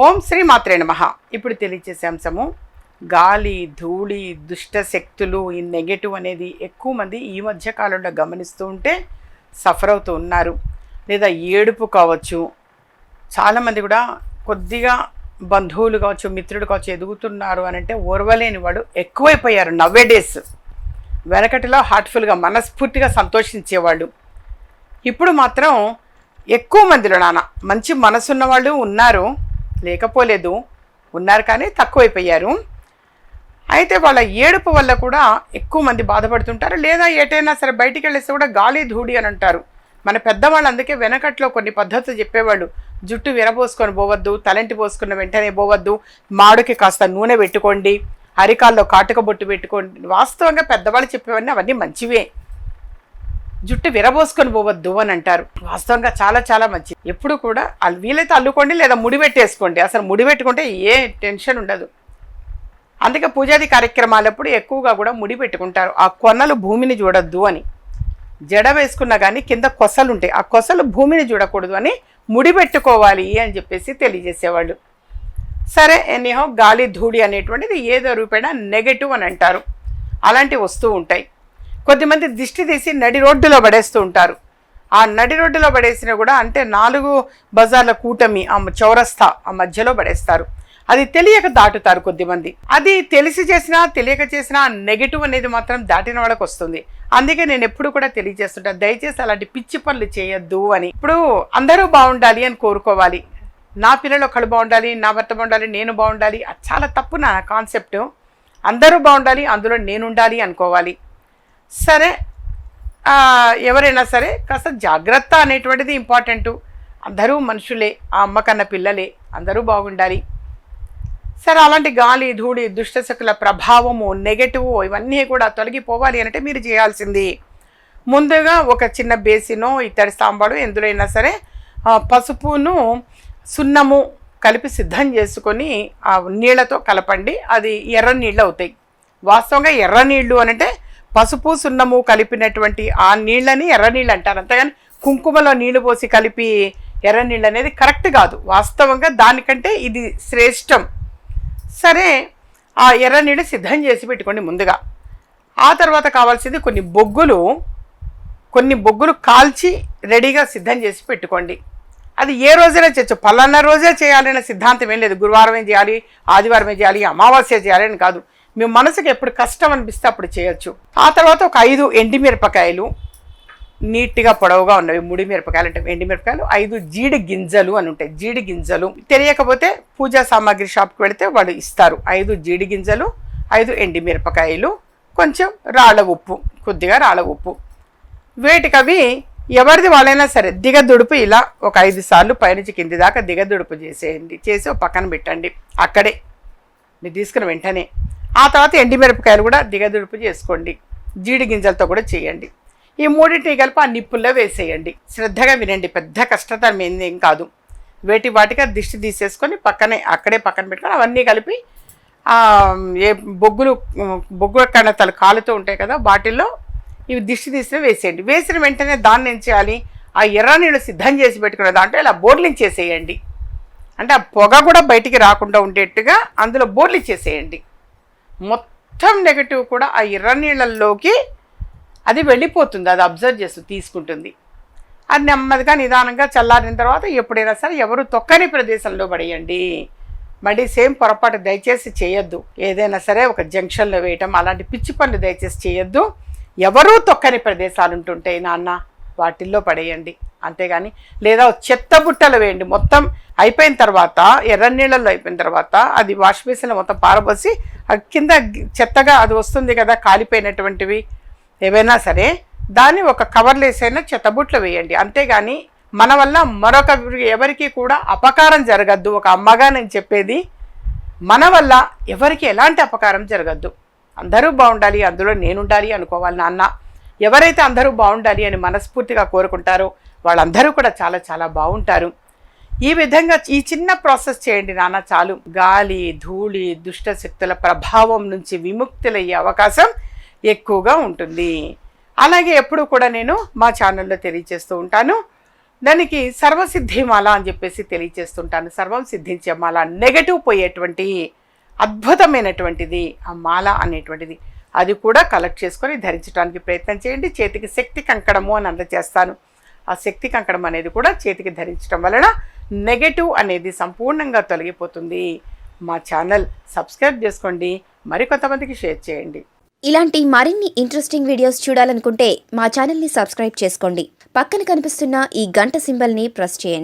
ఓం శ్రీ మాత్రే నమ. ఇప్పుడు తెలియచేసే అంశము గాలి ధూళి దుష్ట శక్తులు ఈ నెగటివ్ అనేది ఎక్కువ మంది ఈ మధ్య కాలంలో గమనిస్తూ ఉంటే సఫర్ అవుతూ ఉన్నారు. లేదా ఏడుపు కావచ్చు చాలామంది కూడా కొద్దిగా బంధువులు కావచ్చు మిత్రులు కావచ్చు ఎదుగుతున్నారు అని అంటే ఓర్వలేని వాడు ఎక్కువైపోయారు నవ్వే డేస్ వెనకటిలో హార్ట్ఫుల్గా మనస్ఫూర్తిగా సంతోషించేవాళ్ళు. ఇప్పుడు మాత్రం ఎక్కువ మందిలో నాన్న మంచి మనసున్న వాళ్ళు ఉన్నారు. లేకపోలేదు. ఉన్నారు కానీ తక్కువైపోయారు. అయితే వాళ్ళ ఏడుపు వల్ల కూడా ఎక్కువ మంది బాధపడుతుంటారు. లేదా ఏటైనా సరే బయటికి వెళ్ళేసి కూడా గాలి ధూడి అని అంటారు. మన పెద్దవాళ్ళు అందుకే వెనకట్లో కొన్ని పద్ధతులు చెప్పేవాళ్ళు. జుట్టు విరబోసుకొని పోవద్దు తలంటి పోసుకున్న వెంటనే పోవద్దు మాడుకి కాస్త నూనె పెట్టుకోండి అరికాల్లో కాటుక బొట్టు పెట్టుకోండి. వాస్తవంగా పెద్దవాళ్ళు చెప్పేవన్నీ అవన్నీ మంచివే. జుట్టు విరబోసుకొని పోవద్దు అని అంటారు. వాస్తవంగా చాలా చాలా మంచిది. ఎప్పుడు కూడా వీలైతే అల్లుకోండి లేదా ముడి పెట్టేసుకోండి. అసలు ముడి పెట్టుకుంటే ఏ టెన్షన్ ఉండదు. అందుకే పూజాది కార్యక్రమాలప్పుడు ఎక్కువగా కూడా ముడి పెట్టుకుంటారు. ఆ కొనలు భూమిని చూడొద్దు అని. జడ వేసుకున్నా కానీ కింద కొసలు ఉంటాయి ఆ కొసలు భూమిని చూడకూడదు అని ముడి పెట్టుకోవాలి అని చెప్పేసి తెలియజేసేవాళ్ళు. సరే ఎనీహో గాలి ధూళి అనేటువంటిది ఏదో రూపేణ నెగటివ్ అని అంటారు. అలాంటివి వస్తూ ఉంటాయి. కొద్దిమంది దిష్టి తీసి నడి రోడ్డులో పడేస్తూ ఉంటారు. ఆ నడి రోడ్డులో పడేసినా కూడా అంటే నాలుగు బజార్ల కూటమి ఆ చౌరస్తా ఆ మధ్యలో పడేస్తారు. అది తెలియక దాటుతారు కొద్దిమంది. అది తెలిసి చేసినా తెలియక చేసినా నెగటివ్ అనేది మాత్రం దాటిన వాళ్ళకి వస్తుంది. అందుకే నేను ఎప్పుడు కూడా తెలియజేస్తుంటాను దయచేసి అలాంటి పిచ్చి పనులు చేయొద్దు అని. ఇప్పుడు అందరూ బాగుండాలి అని కోరుకోవాలి. నా పిల్లలు ఒకళ్ళు బాగుండాలి నా భర్త బాగుండాలి నేను బాగుండాలి అది చాలా తప్పు నా కాన్సెప్ట్. అందరూ బాగుండాలి అందులో నేను ఉండాలి అనుకోవాలి. సరే ఎవరైనా సరే కాస్త జాగ్రత్త అనేటువంటిది ఇంపార్టెంట్ అందరూ మనుషులే ఆ అమ్మ కన్న పిల్లలే అందరూ బాగుండాలి. సరే అలాంటి గాలి ధూళి దుష్టశకుల ప్రభావము నెగటివ్ ఇవన్నీ కూడా తొలగిపోవాలి అంటే మీరు చేయాల్సింది. ముందుగా ఒక చిన్న బేసినో ఇత్తడి సాంబాడు ఎందులోనైనా సరే పసుపును సున్నము కలిపి సిద్ధం చేసుకొని ఆ నీళ్ళతో కలపండి. అది ఎర్ర నీళ్ళు అవుతాయి. వాస్తవంగా ఎర్ర నీళ్ళు అనంటే పసుపు సున్నము కలిపినటువంటి ఆ నీళ్ళని ఎర్ర నీళ్ళు అంటారు. అంతేగాని కుంకుమలో నీళ్ళు పోసి కలిపి ఎర్ర నీళ్ళు అనేది కరెక్ట్ కాదు. వాస్తవంగా దానికంటే ఇది శ్రేష్టం. సరే ఆ ఎర్ర నీళ్ళు సిద్ధం చేసి పెట్టుకోండి ముందుగా. ఆ తర్వాత కావాల్సింది కొన్ని బొగ్గులు కొన్ని బొగ్గులు కాల్చి రెడీగా సిద్ధం చేసి పెట్టుకోండి. అది ఏ రోజైనా చేయొచ్చు. పలానా రోజే చేయాలనే సిద్ధాంతం ఏం లేదు. గురువారం చేయాలి? ఆదివారం చేయాలి? అమావాస్య చేయాలి కాదు. మీ మనసుకి ఎప్పుడు కష్టం అనిపిస్తే అప్పుడు చేయొచ్చు. ఆ తర్వాత ఒక ఐదు ఎండిమిరపకాయలు నీట్గా పొడవుగా ఉన్నవి ముడి మిరపకాయలు అంటే ఎండి మిరపకాయలు ఐదు జీడి గింజలు అని ఉంటాయి. జీడి గింజలు తెలియకపోతే పూజా సామాగ్రి షాప్కి వెళితే వాళ్ళు ఇస్తారు. ఐదు జీడి గింజలు ఐదు ఎండి మిరపకాయలు కొంచెం రాళ్ళ ఉప్పు కొద్దిగా రాళ్ళ ఉప్పు. వేటికవి ఎవరిది వాళ్ళైనా సరే దిగదుడుపు ఇలా ఒక ఐదు సార్లు పైనుంచి కింది దాకా దిగదుడుపు చేసేయండి చేసి ఒక పక్కన పెట్టండి. అక్కడే. మీరు తీసుకున్న వెంటనే. ఆ తర్వాత ఎండిమిరపకాయలు కూడా దిగదుడుపు చేసుకోండి. జీడి గింజలతో కూడా చేయండి. ఈ మూడింటిని కలిపి ఆ నిప్పుల్లో వేసేయండి. శ్రద్ధగా వినండి. పెద్ద కష్టతరం ఏంది ఏం కాదు. వేటి వాటిగా దిష్టి తీసేసుకొని పక్కనే అక్కడే పక్కన పెట్టుకొని అవన్నీ కలిపి ఏ బొగ్గులు బొగ్గు కణతలు కాలుతూ ఉంటాయి కదా వాటిల్లో ఇవి దిష్టి తీసి వేసేయండి. వేసిన వెంటనే దాన్ని ఏం చేయాలి? ఆ ఎర్ర నీళ్ళు సిద్ధం చేసి పెట్టుకున్న దాంట్లో ఇలా బోర్లించేసేయండి అంటే ఆ పొగ కూడా బయటికి రాకుండా ఉండేట్టుగా అందులో బోర్లిచ్చేసేయండి మొత్తం నెగటివ్ కూడా ఆ ఎర్ర నీళ్ళల్లోకి అది వెళ్ళిపోతుంది అది అబ్జర్వ్ చేస్తూ తీసుకుంటుంది. అది నెమ్మదిగా నిదానంగా చల్లారిన తర్వాత ఎప్పుడైనా సరే ఎవరు తొక్కని ప్రదేశంలో పడేయండి. మళ్ళీ సేమ్ పొరపాటు దయచేసి చేయొద్దు. ఏదైనా సరే ఒక జంక్షన్లో వేయటం అలాంటి పిచ్చి పనులు దయచేసి చేయొద్దు. ఎవరూ తొక్కని ప్రదేశాలు ఉంటుంటాయి నాన్న వాటిల్లో పడేయండి. అంతేగాని లేదా చెత్త బుట్టలు వేయండి. మొత్తం అయిపోయిన తర్వాత ఎర్ర నీళ్ళల్లో అయిపోయిన తర్వాత అది వాష్ బేసిన్లో మొత్తం పారబోసి అది కింద చెత్తగా అది వస్తుంది కదా కాలిపోయినటువంటివి ఏవైనా సరే దాన్ని ఒక కవర్లు వేసైనా చెత్తబుట్లో వేయండి. అంతేగాని మన వల్ల మరొక ఎవరికి కూడా అపకారం జరగద్దు. ఒక అమ్మగా నేను చెప్పేది మన వల్ల ఎవరికి ఎలాంటి అపకారం జరగద్దు. అందరూ బాగుండాలి అందులో నేనుండాలి అనుకోవాలి నాన్న. ఎవరైతే అందరూ బాగుండాలి అని మనస్ఫూర్తిగా కోరుకుంటారో వాళ్ళందరూ కూడా చాలా చాలా బాగుంటారు. ఈ విధంగా ఈ చిన్న ప్రాసెస్ చేయండి నాన్న చాలు. గాలి ధూళి దుష్ట శక్తుల ప్రభావం నుంచి విముక్తులయ్యే అవకాశం ఎక్కువగా ఉంటుంది. అలాగే ఎప్పుడు కూడా నేను మా ఛానల్లో తెలియజేస్తూ ఉంటాను. దానికి సర్వసిద్ధి మాల అని చెప్పేసి తెలియచేస్తుంటాను సర్వం సిద్ధించే మాల నెగటివ్ పోయేటువంటి అద్భుతమైనటువంటిది ఆ మాల అనేటువంటిది. అది కూడా కలెక్ట్ చేసుకొని ధరించడానికి ప్రయత్నం చేయండి. చేతికి శక్తి కంకణము అని అందజేస్తాను. ఆ శక్తి కంకణం అనేది కూడా చేతికి ధరించడం వలన నెగటివ్ అనేది సంపూర్ణంగా తొలగిపోతుంది. మా ఛానల్ సబ్స్క్రైబ్ చేసుకోండి. మరికొంతమందికి షేర్ చేయండి. ఇలాంటి మరిన్ని ఇంట్రెస్టింగ్ వీడియోస్ చూడాలనుకుంటే మా ఛానల్ని సబ్స్క్రైబ్ చేసుకోండి. పక్కన కనిపిస్తున్న ఈ గంట సింబల్ని ప్రెస్ చేయండి.